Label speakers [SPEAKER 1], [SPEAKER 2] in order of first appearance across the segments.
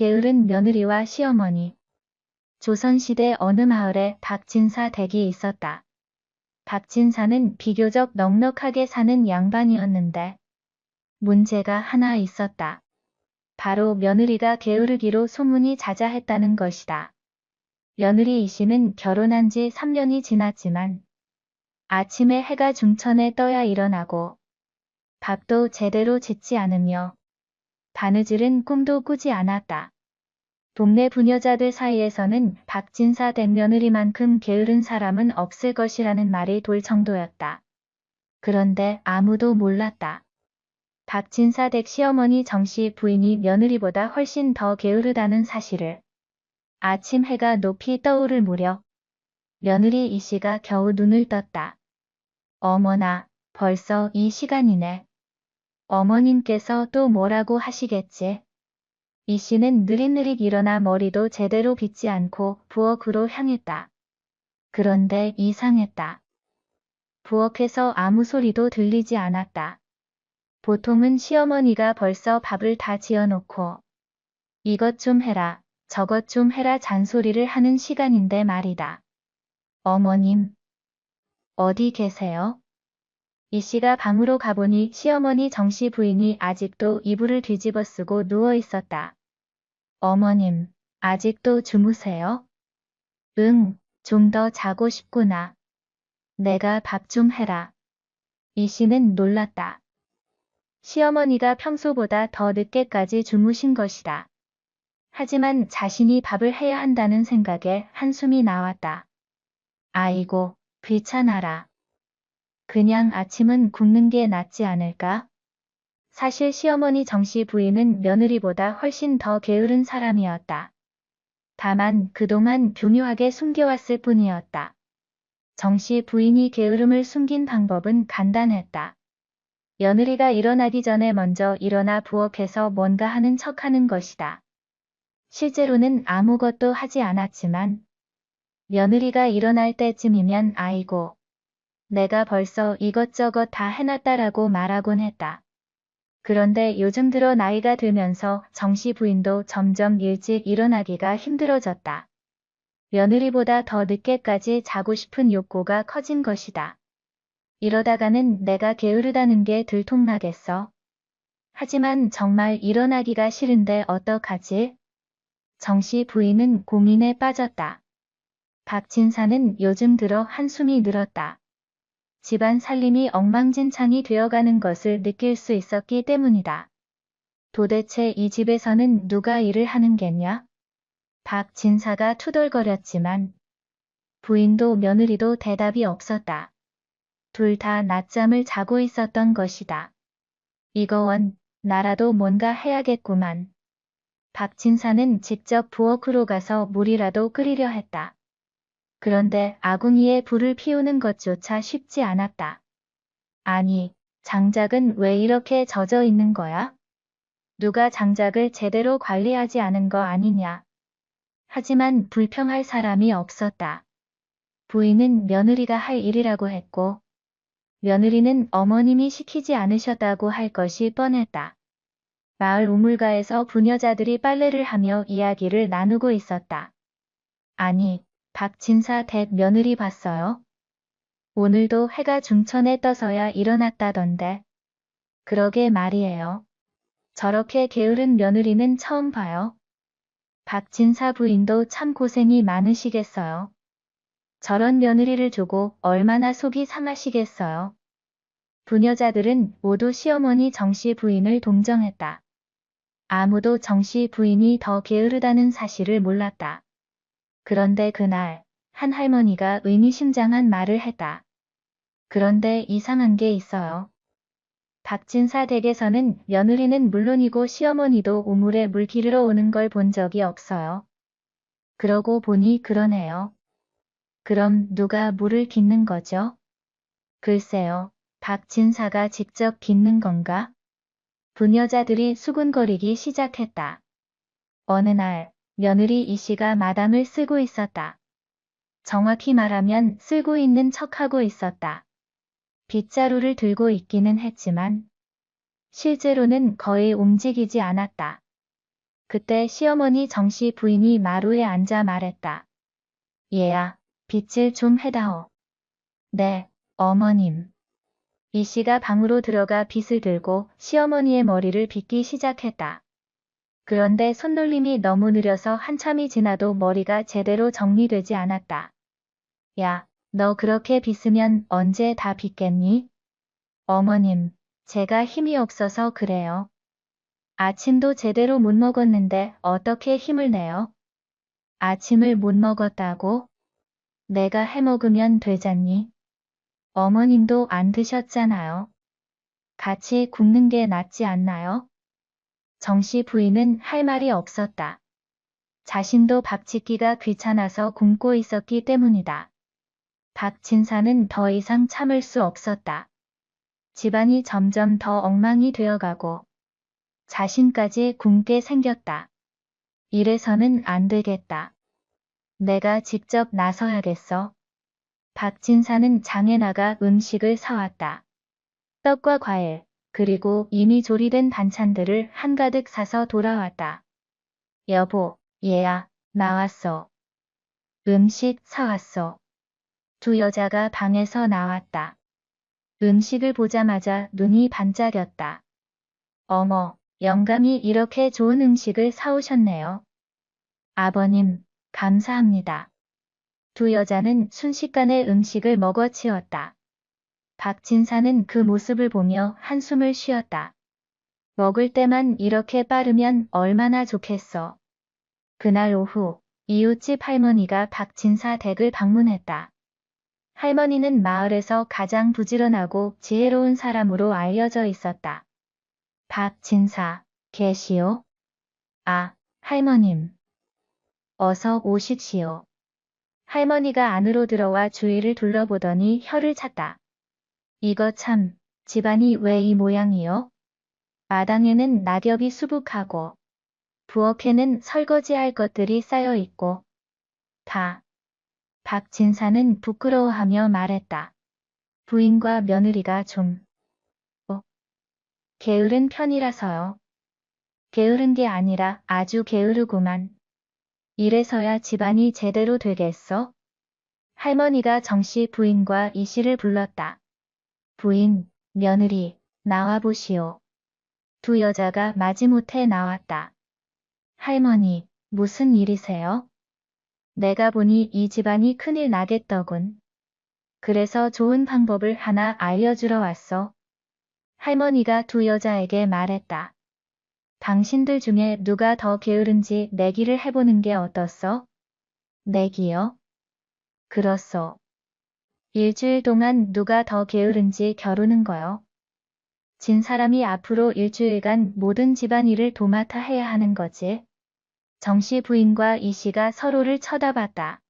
[SPEAKER 1] 게으른 며느리와 시어머니. 조선시대 어느 마을에 박진사 댁이 있었다. 박진사는 비교적 넉넉하게 사는 양반이었는데 문제가 하나 있었다. 바로 며느리가 게으르기로 소문이 자자했다는 것이다. 며느리 이 씨는 결혼한 지 3년이 지났지만 아침에 해가 중천에 떠야 일어나고 밥도 제대로 짓지 않으며 바느질은 꿈도 꾸지 않았다. 동네 부녀자들 사이에서는 박진사 댁 며느리만큼 게으른 사람은 없을 것이라는 말이 돌 정도였다. 그런데 아무도 몰랐다. 박진사 댁 시어머니 정씨 부인이 며느리보다 훨씬 더 게으르다는 사실을 아침 해가 높이 떠오를 무렵 며느리 이 씨가 겨우 눈을 떴다. 어머나, 벌써 이 시간이네. 어머님께서 또 뭐라고 하시겠지? 이 씨는 느릿느릿 일어나 머리도 제대로 빗지 않고 부엌으로 향했다. 그런데 이상했다. 부엌에서 아무 소리도 들리지 않았다. 보통은 시어머니가 벌써 밥을 다 지어놓고 이것 좀 해라, 저것 좀 해라 잔소리를 하는 시간인데 말이다. 어머님, 어디 계세요? 이 씨가 방으로 가보니 시어머니 정씨 부인이 아직도 이불을 뒤집어 쓰고 누워 있었다. 어머님, 아직도 주무세요? 응, 좀 더 자고 싶구나. 내가 밥 좀 해라. 이 씨는 놀랐다. 시어머니가 평소보다 더 늦게까지 주무신 것이다. 하지만 자신이 밥을 해야 한다는 생각에 한숨이 나왔다. 아이고, 귀찮아라. 그냥 아침은 굶는 게 낫지 않을까? 사실 시어머니 정씨 부인은 며느리보다 훨씬 더 게으른 사람이었다. 다만 그동안 교묘하게 숨겨왔을 뿐이었다. 정씨 부인이 게으름을 숨긴 방법은 간단했다. 며느리가 일어나기 전에 먼저 일어나 부엌에서 뭔가 하는 척 하는 것이다. 실제로는 아무것도 하지 않았지만 며느리가 일어날 때쯤이면 아이고 내가 벌써 이것저것 다 해놨다라고 말하곤 했다. 그런데 요즘 들어 나이가 들면서 정씨 부인도 점점 일찍 일어나기가 힘들어졌다. 며느리보다 더 늦게까지 자고 싶은 욕구가 커진 것이다. 이러다가는 내가 게으르다는 게 들통나겠어. 하지만 정말 일어나기가 싫은데 어떡하지? 정씨 부인은 고민에 빠졌다. 박진사는 요즘 들어 한숨이 늘었다. 집안 살림이 엉망진창이 되어가는 것을 느낄 수 있었기 때문이다. 도대체 이 집에서는 누가 일을 하는 겠냐? 박 진사가 투덜거렸지만 부인도 며느리도 대답이 없었다. 둘 다 낮잠을 자고 있었던 것이다. 이거원 나라도 뭔가 해야겠구만. 박진사는 직접 부엌으로 가서 물이라도 끓이려 했다. 그런데 아궁이에 불을 피우는 것조차 쉽지 않았다. 아니, 장작은 왜 이렇게 젖어 있는 거야? 누가 장작을 제대로 관리하지 않은 거 아니냐. 하지만 불평할 사람이 없었다. 부인은 며느리가 할 일이라고 했고, 며느리는 어머님이 시키지 않으셨다고 할 것이 뻔했다. 마을 우물가에서 부녀자들이 빨래를 하며 이야기를 나누고 있었다. 아니, 박진사 댁 며느리 봤어요? 오늘도 해가 중천에 떠서야 일어났다던데. 그러게 말이에요. 저렇게 게으른 며느리는 처음 봐요. 박진사 부인도 참 고생이 많으시겠어요. 저런 며느리를 두고 얼마나 속이 상하시겠어요. 부녀자들은 모두 시어머니 정씨 부인을 동정했다. 아무도 정씨 부인이 더 게으르다는 사실을 몰랐다. 그런데 그날 한 할머니가 의미심장한 말을 했다. 그런데 이상한 게 있어요. 박진사 댁에서는 며느리는 물론이고 시어머니도 우물에 물 기르러 오는 걸 본 적이 없어요. 그러고 보니 그러네요. 그럼 누가 물을 깃는 거죠? 글쎄요. 박진사가 직접 깃는 건가? 부녀자들이 수군거리기 시작했다. 어느 날 며느리 이 씨가 마담을 쓰고 있었다. 정확히 말하면 쓰고 있는 척하고 있었다. 빗자루를 들고 있기는 했지만 실제로는 거의 움직이지 않았다. 그때 시어머니 정씨 부인이 마루에 앉아 말했다. 얘야, 빛을 좀 해다오. 네, 어머님. 이 씨가 방으로 들어가 빗을 들고 시어머니의 머리를 빗기 시작했다. 그런데 손놀림이 너무 느려서 한참이 지나도 머리가 제대로 정리되지 않았다. 야, 너 그렇게 빗으면 언제 다 빗겠니? 어머님, 제가 힘이 없어서 그래요. 아침도 제대로 못 먹었는데 어떻게 힘을 내요? 아침을 못 먹었다고? 내가 해 먹으면 되잖니? 어머님도 안 드셨잖아요. 같이 굶는 게 낫지 않나요? 정씨 부인은 할 말이 없었다. 자신도 밥 짓기가 귀찮아서 굶고 있었기 때문이다. 박 진사는 더 이상 참을 수 없었다. 집안이 점점 더 엉망이 되어가고 자신까지 굶게 생겼다. 이래서는 안 되겠다. 내가 직접 나서야겠어. 박진사는 장에 나가 음식을 사왔다. 떡과 과일, 그리고 이미 조리된 반찬들을 한가득 사서 돌아왔다. 여보, 얘야, 나왔어. 음식 사왔어. 두 여자가 방에서 나왔다. 음식을 보자마자 눈이 반짝였다. 어머, 영감이 이렇게 좋은 음식을 사오셨네요. 아버님, 감사합니다. 두 여자는 순식간에 음식을 먹어치웠다. 박진사는 그 모습을 보며 한숨을 쉬었다. 먹을 때만 이렇게 빠르면 얼마나 좋겠어. 그날 오후 이웃집 할머니가 박진사 댁을 방문했다. 할머니는 마을에서 가장 부지런하고 지혜로운 사람으로 알려져 있었다. 박진사, 계시오? 아, 할머님. 어서 오십시오. 할머니가 안으로 들어와 주위를 둘러보더니 혀를 찼다. 이거 참, 집안이 왜 이 모양이요? 마당에는 낙엽이 수북하고 부엌에는 설거지할 것들이 쌓여 있고 다. 박진사는 부끄러워하며 말했다. 부인과 며느리가 좀 어? 게으른 편이라서요. 게으른 게 아니라 아주 게으르구만. 이래서야 집안이 제대로 되겠어? 할머니가 정씨 부인과 이 씨를 불렀다. 부인, 며느리, 나와보시오. 두 여자가 마지못해 나왔다. 할머니, 무슨 일이세요? 내가 보니 이 집안이 큰일 나겠더군. 그래서 좋은 방법을 하나 알려주러 왔어. 할머니가 두 여자에게 말했다. 당신들 중에 누가 더 게으른지 내기를 해보는 게 어떻소? 내기요? 그렇소. 일주일 동안 누가 더 게으른지 겨루는 거요. 진 사람이 앞으로 일주일간 모든 집안일을 도맡아 해야 하는 거지. 정씨 부인과 이 씨가 서로를 쳐다봤다.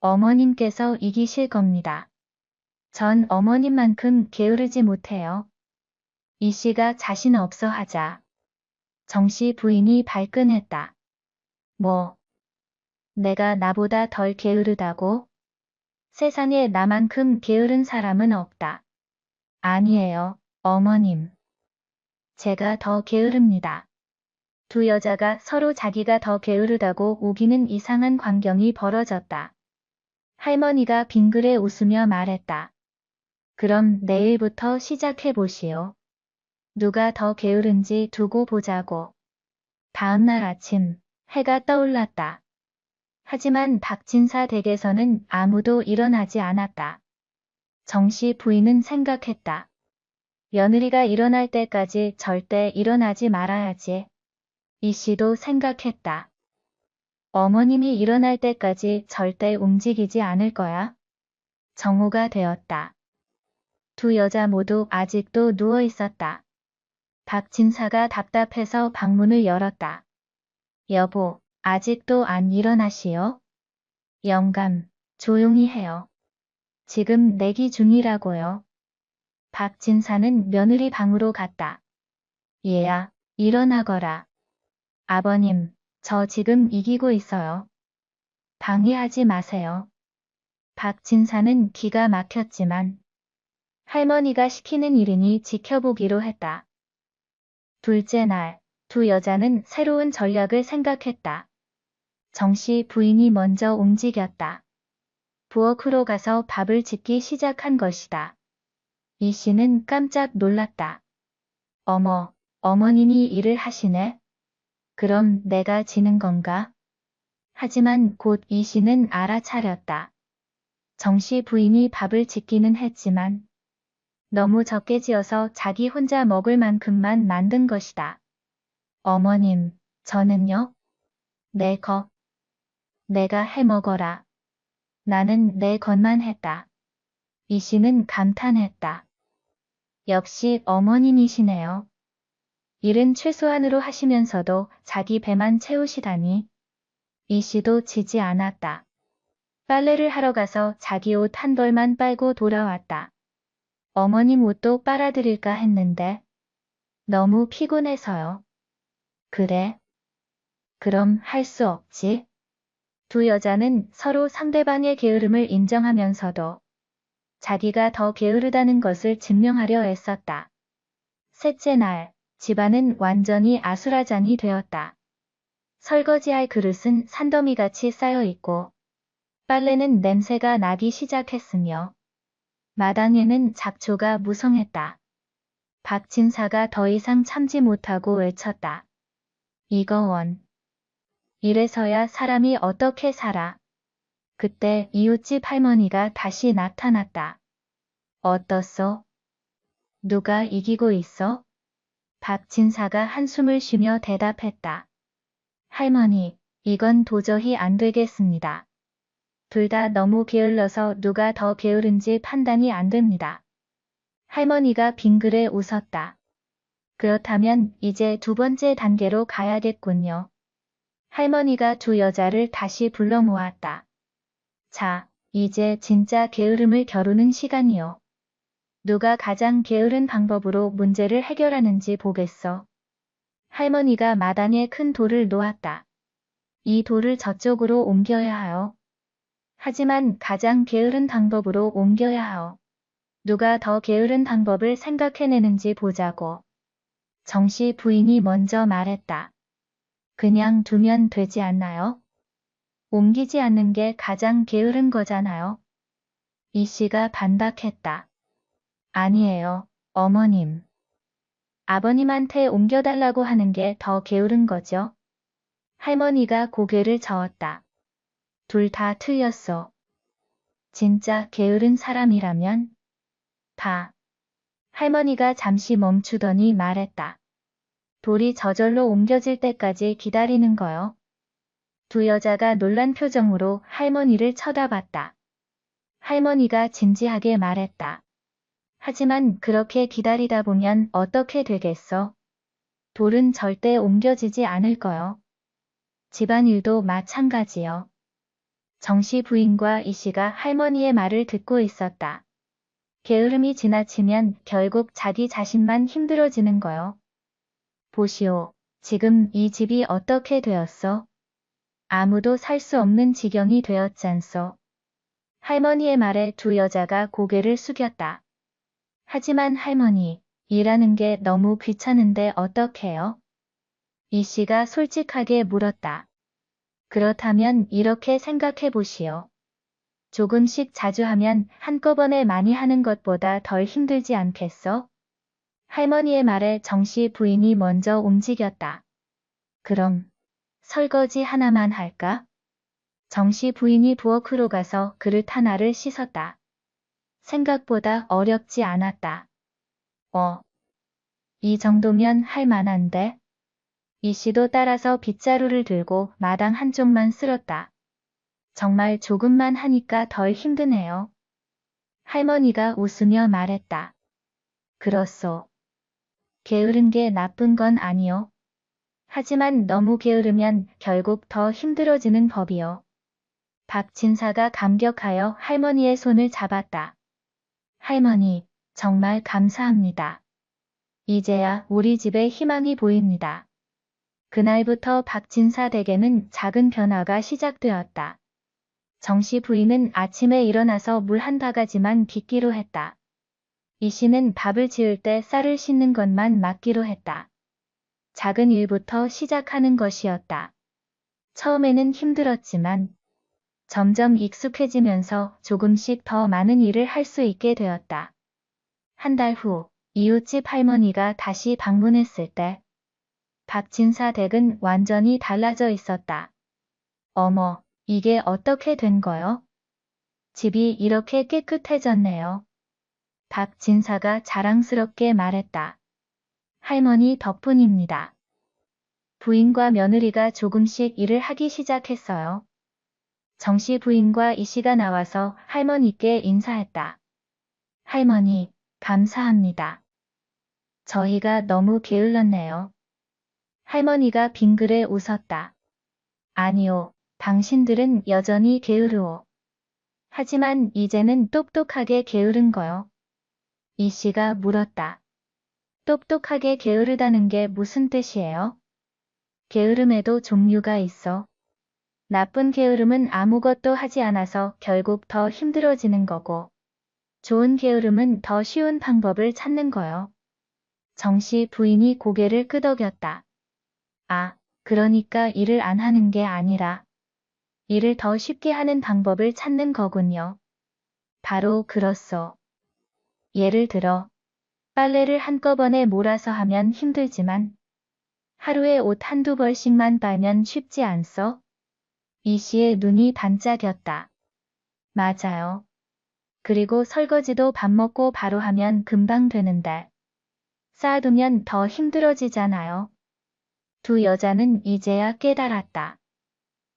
[SPEAKER 1] 어머님께서 이기실 겁니다. 전 어머님만큼 게으르지 못해요. 이 씨가 자신 없어 하자. 정씨 부인이 발끈했다. 뭐, 내가 나보다 덜 게으르다고? 세상에 나만큼 게으른 사람은 없다. 아니에요, 어머님. 제가 더 게으릅니다. 두 여자가 서로 자기가 더 게으르다고 우기는 이상한 광경이 벌어졌다. 할머니가 빙그레 웃으며 말했다. 그럼 내일부터 시작해 보시오. 누가 더 게으른지 두고 보자고. 다음날 아침 해가 떠올랐다. 하지만 박진사 댁에서는 아무도 일어나지 않았다. 정씨 부인은 생각했다. 며느리가 일어날 때까지 절대 일어나지 말아야지. 이 씨도 생각했다. 어머님이 일어날 때까지 절대 움직이지 않을 거야. 정오가 되었다. 두 여자 모두 아직도 누워 있었다. 박진사가 답답해서 방문을 열었다. 여보, 아직도 안 일어나시오? 영감, 조용히 해요. 지금 내기 중이라고요. 박진사는 며느리 방으로 갔다. 얘야, 일어나거라. 아버님, 저 지금 이기고 있어요. 방해하지 마세요. 박진사는 기가 막혔지만 할머니가 시키는 일이니 지켜보기로 했다. 둘째 날, 두 여자는 새로운 전략을 생각했다. 정씨 부인이 먼저 움직였다. 부엌으로 가서 밥을 짓기 시작한 것이다. 이 씨는 깜짝 놀랐다. 어머, 어머님이 일을 하시네? 그럼 내가 지는 건가? 하지만 곧 이 씨는 알아차렸다. 정씨 부인이 밥을 짓기는 했지만 너무 적게 지어서 자기 혼자 먹을 만큼만 만든 것이다. 어머님, 저는요? 내 것. 내가 해 먹어라. 나는 내 것만 했다. 이 씨는 감탄했다. 역시 어머님이시네요. 일은 최소한으로 하시면서도 자기 배만 채우시다니. 이 씨도 지지 않았다. 빨래를 하러 가서 자기 옷 한 벌만 빨고 돌아왔다. 어머님 옷도 빨아드릴까 했는데 너무 피곤해서요. 그래? 그럼 할 수 없지. 두 여자는 서로 상대방의 게으름을 인정하면서도 자기가 더 게으르다는 것을 증명하려 애썼다. 셋째 날, 집안은 완전히 아수라장이 되었다. 설거지할 그릇은 산더미같이 쌓여 있고 빨래는 냄새가 나기 시작했으며 마당에는 잡초가 무성했다. 박 진사가 더 이상 참지 못하고 외쳤다. 이거 원. 이래서야 사람이 어떻게 살아. 그때 이웃집 할머니가 다시 나타났다. 어떻소? 누가 이기고 있어? 박진사가 한숨을 쉬며 대답했다. 할머니, 이건 도저히 안 되겠습니다. 둘 다 너무 게을러서 누가 더 게으른지 판단이 안 됩니다. 할머니가 빙그레 웃었다. 그렇다면 이제 두 번째 단계로 가야겠군요. 할머니가 두 여자를 다시 불러 모았다. 자, 이제 진짜 게으름을 겨루는 시간이요. 누가 가장 게으른 방법으로 문제를 해결하는지 보겠어. 할머니가 마당에 큰 돌을 놓았다. 이 돌을 저쪽으로 옮겨야 하요. 하지만 가장 게으른 방법으로 옮겨야 하오. 누가 더 게으른 방법을 생각해내는지 보자고. 정씨 부인이 먼저 말했다. 그냥 두면 되지 않나요? 옮기지 않는 게 가장 게으른 거잖아요. 이 씨가 반박했다. 아니에요, 어머님. 아버님한테 옮겨달라고 하는 게 더 게으른 거죠. 할머니가 고개를 저었다. 둘 다 틀렸어. 진짜 게으른 사람이라면 다. 할머니가 잠시 멈추더니 말했다. 돌이 저절로 옮겨질 때까지 기다리는 거요. 두 여자가 놀란 표정으로 할머니를 쳐다봤다. 할머니가 진지하게 말했다. 하지만 그렇게 기다리다 보면 어떻게 되겠어? 돌은 절대 옮겨지지 않을 거요. 집안일도 마찬가지요. 정씨 부인과 이 씨가 할머니의 말을 듣고 있었다. 게으름이 지나치면 결국 자기 자신만 힘들어지는 거요. 보시오. 지금 이 집이 어떻게 되었어? 아무도 살 수 없는 지경이 되었잖소. 할머니의 말에 두 여자가 고개를 숙였다. 하지만 할머니, 일하는 게 너무 귀찮은데 어떡해요? 이 씨가 솔직하게 물었다. 그렇다면 이렇게 생각해 보시오. 조금씩 자주 하면 한꺼번에 많이 하는 것보다 덜 힘들지 않겠어? 할머니의 말에 정씨 부인이 먼저 움직였다. 그럼 설거지 하나만 할까? 정씨 부인이 부엌으로 가서 그릇 하나를 씻었다. 생각보다 어렵지 않았다. 어. 이 정도면 할 만한데? 이 씨도 따라서 빗자루를 들고 마당 한쪽만 쓸었다. 정말 조금만 하니까 덜 힘드네요. 할머니가 웃으며 말했다. 그렇소. 게으른 게 나쁜 건 아니요. 하지만 너무 게으르면 결국 더 힘들어지는 법이요. 박 진사가 감격하여 할머니의 손을 잡았다. 할머니, 정말 감사합니다. 이제야 우리 집에 희망이 보입니다. 그날부터 박진사 댁에는 작은 변화가 시작되었다. 정씨 부인은 아침에 일어나서 물 한 바가지만 빚기로 했다. 이 씨는 밥을 지을 때 쌀을 씻는 것만 맡기로 했다. 작은 일부터 시작하는 것이었다. 처음에는 힘들었지만 점점 익숙해지면서 조금씩 더 많은 일을 할 수 있게 되었다. 한 달 후 이웃집 할머니가 다시 방문했을 때 박진사 댁은 완전히 달라져 있었다. 어머, 이게 어떻게 된 거요? 집이 이렇게 깨끗해졌네요. 박 진사가 자랑스럽게 말했다. 할머니 덕분입니다. 부인과 며느리가 조금씩 일을 하기 시작했어요. 정씨 부인과 이씨가 나와서 할머니께 인사했다. 할머니, 감사합니다. 저희가 너무 게을렀네요. 할머니가 빙그레 웃었다. 아니요, 당신들은 여전히 게으르오. 하지만 이제는 똑똑하게 게으른 거요. 이 씨가 물었다. 똑똑하게 게으르다는 게 무슨 뜻이에요? 게으름에도 종류가 있어. 나쁜 게으름은 아무것도 하지 않아서 결국 더 힘들어지는 거고, 좋은 게으름은 더 쉬운 방법을 찾는 거요. 정씨 부인이 고개를 끄덕였다. 아, 그러니까 일을 안 하는 게 아니라 일을 더 쉽게 하는 방법을 찾는 거군요. 바로 그렇소. 예를 들어, 빨래를 한꺼번에 몰아서 하면 힘들지만 하루에 옷 한두 벌씩만 빨면 쉽지 않소? 이 씨의 눈이 반짝였다. 맞아요. 그리고 설거지도 밥 먹고 바로 하면 금방 되는데 쌓아두면 더 힘들어지잖아요. 두 여자는 이제야 깨달았다.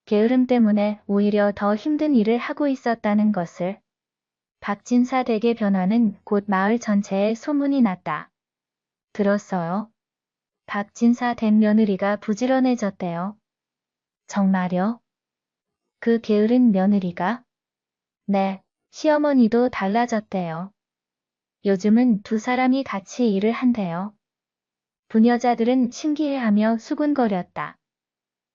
[SPEAKER 1] 게으름 때문에 오히려 더 힘든 일을 하고 있었다는 것을. 박진사 댁의 변화는 곧 마을 전체에 소문이 났다. 들었어요? 박진사 댁 며느리가 부지런해졌대요. 정말요? 그 게으른 며느리가? 네, 시어머니도 달라졌대요. 요즘은 두 사람이 같이 일을 한대요. 부녀자들은 신기해하며 수군거렸다.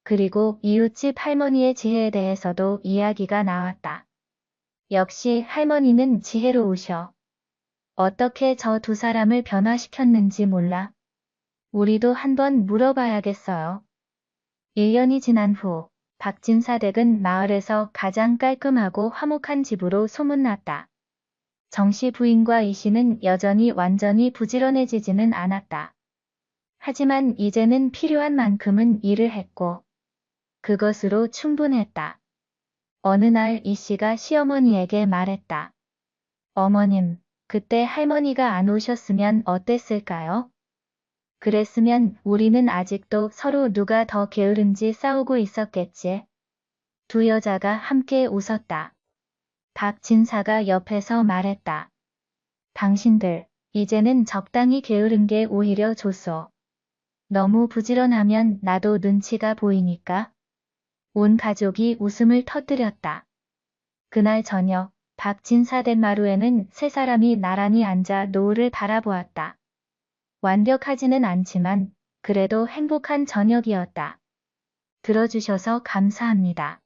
[SPEAKER 1] 그리고 이웃집 할머니의 지혜에 대해서도 이야기가 나왔다. 역시 할머니는 지혜로우셔. 어떻게 저 두 사람을 변화시켰는지 몰라. 우리도 한번 물어봐야겠어요. 1년이 지난 후 박진사 댁은 마을에서 가장 깔끔하고 화목한 집으로 소문났다. 정씨 부인과 이 씨는 여전히 완전히 부지런해지지는 않았다. 하지만 이제는 필요한 만큼은 일을 했고 그것으로 충분했다. 어느 날 이 씨가 시어머니에게 말했다. 어머님, 그때 할머니가 안 오셨으면 어땠을까요? 그랬으면 우리는 아직도 서로 누가 더 게으른지 싸우고 있었겠지. 두 여자가 함께 웃었다. 박 진사가 옆에서 말했다. 당신들, 이제는 적당히 게으른 게 오히려 좋소. 너무 부지런하면 나도 눈치가 보이니까. 온 가족이 웃음을 터뜨렸다. 그날 저녁, 박진사 된 마루에는 세 사람이 나란히 앉아 노을을 바라보았다. 완벽하지는 않지만 그래도 행복한 저녁이었다. 들어주셔서 감사합니다.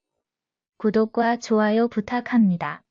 [SPEAKER 1] 구독과 좋아요 부탁합니다.